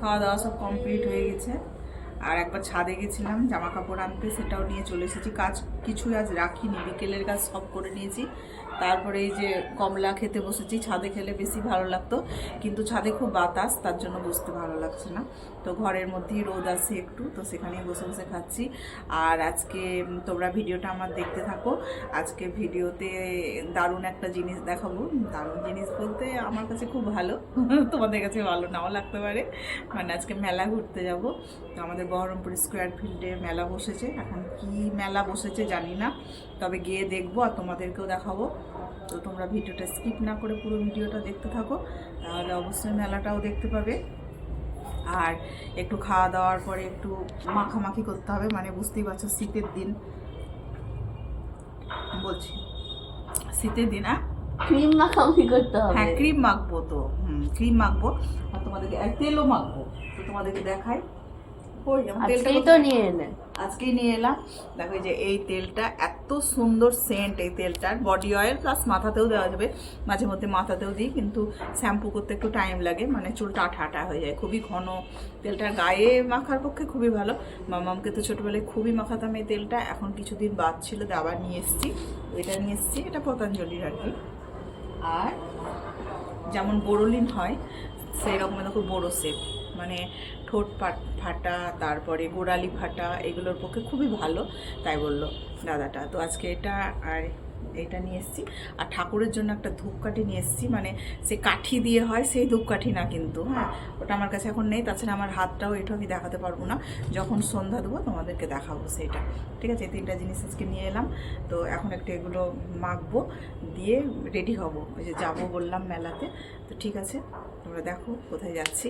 খাওয়া দাওয়া সব কমপ্লিট হয়ে গেছে। আর একবার ছাদে গেছিলাম জামা কাপড় আনতে, সেটাও নিয়ে চলে এসেছি। কাজ কিছুই আজ রাখিনি, বিকেলের কাজ সব করে নিয়েছি। তারপরে এই যে কমলা খেতে বসেছি, ছাদে খেলে বেশি ভালো লাগতো। কিন্তু ছাদে খুব বাতাস, তার জন্য বসতে ভালো লাগছে না। তো ঘরের মধ্যেই রোদ আছে একটু, তো সেখানেই বসে বসে খাচ্ছি। আর আজকে তোমরা ভিডিওটা আমার দেখতে থাকো। আজকে ভিডিওতে দারুণ একটা জিনিস দেখাবো। দারুণ জিনিস বলতে আমার কাছে খুব ভালো। তোমাদের কাছে ভালো নাও লাগতে পারে। মানে আজকে মেলা ঘুরতে যাব। তো আমাদের বহরমপুর স্কোয়ার ফিল্ডে মেলা বসেছে। এখন কি মেলা বসেছে জানি না তবে গিয়ে দেখব আর তোমাদেরকেও দেখাবো। তো তোমরা ভিডিওটা স্কিপ না করে পুরো ভিডিওটা দেখতে থাকো তাহলে অবশ্যই মেলাটাও দেখতে পাবে। আর একটু খাওয়া দাওয়ার পরে একটু মাখামাখি করতে হবে মানে বুঝতেই পারছ শীতের দিন। বলছি শীতের দিন হ্যাঁ ক্রিম মাখামাখি করতে হবে। হ্যাঁ ক্রিম মাখবো তো হুম ক্রিম মাখবো। আর তোমাদেরকে তেলও মাখবো তো তোমাদেরকে দেখাই। কই? তেলটা তো নিয়ে এলেন আজকেই নিয়ে এলাম। দেখো এই যে এই তেলটা এত সুন্দর সেন্ট এই তেলটার। বডি অয়েল প্লাস মাথাতেও দেওয়া যাবে। মাঝে মধ্যে মাথাতেও দিই কিন্তু শ্যাম্পু করতে একটু টাইম লাগে। মানে চুলটা আঠা আঠা হয়ে যায়। খুবই ঘন। তেলটা গায়ে মাখার পক্ষে খুবই ভালো। মামামকে তো ছোটোবেলায় খুবই মাখাতাম এই তেলটা। এখন কিছুদিন বাদ ছিল আবার নিয়ে এসেছি। এটা নিয়ে এসেছি। এটা পতঞ্জলির আর কি। আর যেমন বোরোলিন হয় সেই রকম দেখো বড়ো সেপ মানে ঠোঁট ফাটা তারপরে গোড়ালি ফাটা, এগুলোর পক্ষে খুবই ভালো, তাই বলল দাদাটা। তো আজকে এটা আর এটা নিয়ে এসেছি। আর ঠাকুরের জন্য একটা ধূপকাঠি নিয়ে এসেছি মানে সে কাঠি দিয়ে হয়, সেই ধূপকাঠি না কিন্তু হ্যাঁ? ওটা আমার কাছে এখন নেই, তাছাড়া আমার হাতটাও এটাও আমি দেখাতে পারব না। যখন সন্ধ্যা দেবো, তোমাদেরকে দেখাবো সেইটা। ঠিক আছে, এই তিনটা জিনিস আজকে নিয়ে এলাম। তো এখন একটু এগুলো মাখবো, দিয়ে রেডি হব। ওই যে যাব বললাম মেলাতে। তো ঠিক আছে, তোমরা দেখো কোথায় যাচ্ছি।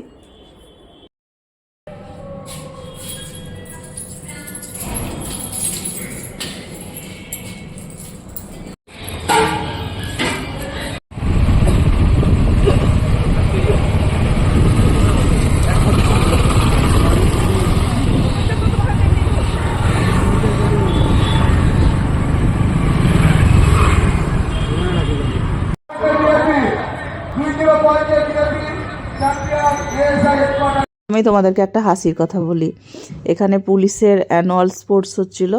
আমি তোমাদেরকে একটা হাসির কথা বলি। এখানে পুলিশের অ্যানুয়াল স্পোর্টস হচ্ছিল,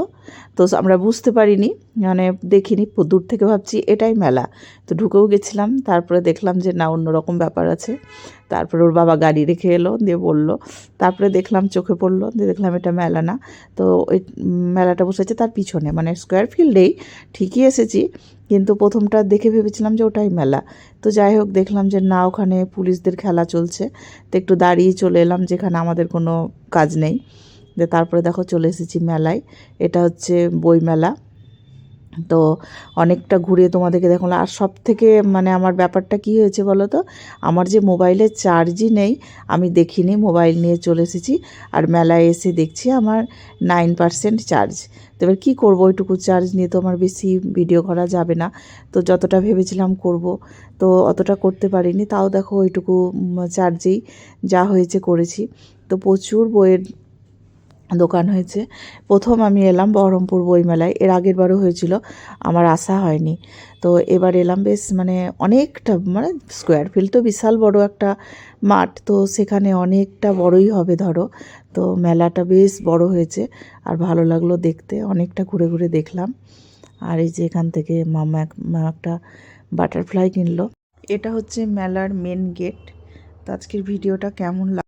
তো আমরা বুঝতে পারিনি মানে দেখিনি দূর থেকে ভাবছি এটাই মেলা। তো ঢুকেও গেছিলাম, তারপরে দেখলাম যে না অন্যরকম ব্যাপার আছে। তারপরে ওর বাবা গাড়ি রেখে এলো, দিয়ে বলল। তারপরে দেখলাম চোখে পড়ল, দিয়ে দেখলাম এটা মেলা না। তো ওই মেলাটা বসেছে তার পিছনে মানে স্কোয়ার ফিল্ডেই ঠিকই এসেছি। কিন্তু প্রথমটা দেখে ভেবেছিলাম যে ওটাই মেলা। তো যাই হোক, দেখলাম যে না, ওখানে পুলিশদের খেলা চলছে। তো একটু দাঁড়িয়ে চলে এলাম, যেখানে আমাদের কোনো কাজ নেই। তারপরে দেখো চলে এসেছি মেলায়। এটা হচ্ছে বই মেলা তো অনেকটা ঘুরে তোমাদেরকে দেখলাম। আর সব থেকে মানে আমার ব্যাপারটা কি হয়েছে বলো তো? আমার যে মোবাইলের চার্জই নেই, আমি দেখিনি, মোবাইল নিয়ে চলে এসেছি আর মেলায় এসে দেখছি আমার নাইন পার্সেন্ট চার্জ তো এবার কী করব? ওইটুকু চার্জ নিয়ে তো আমার বেশি ভিডিও করা যাবে না। তো যতটা ভেবেছিলাম করব, তো অতটা করতে পারিনি। তাও দেখো ওইটুকু চার্জেই যা হয়েছে করেছি। তো প্রচুর বইয়ের দোকান হয়েছে। প্রথম আমি এলাম বহরমপুর বইমেলায়। এর আগের বারও হয়েছিল, আমার আশা হয়নি। তো এবার এলাম বেশ মানে অনেকটা মানে স্কোয়ার ফিল্ড তো বিশাল বড় একটা মাঠ, তো সেখানে অনেকটা বড়ই হবে ধরো। তো মেলাটা বেশ বড় হয়েছে আর ভালো লাগল দেখতে, অনেকটা ঘুরে ঘুরে দেখলাম। আর এই যে এখান থেকে মামা এক- একটা বাটারফ্লাই কিনলো। এটা হচ্ছে মেলার মেন গেট তো আজকের ভিডিওটা কেমন লাগ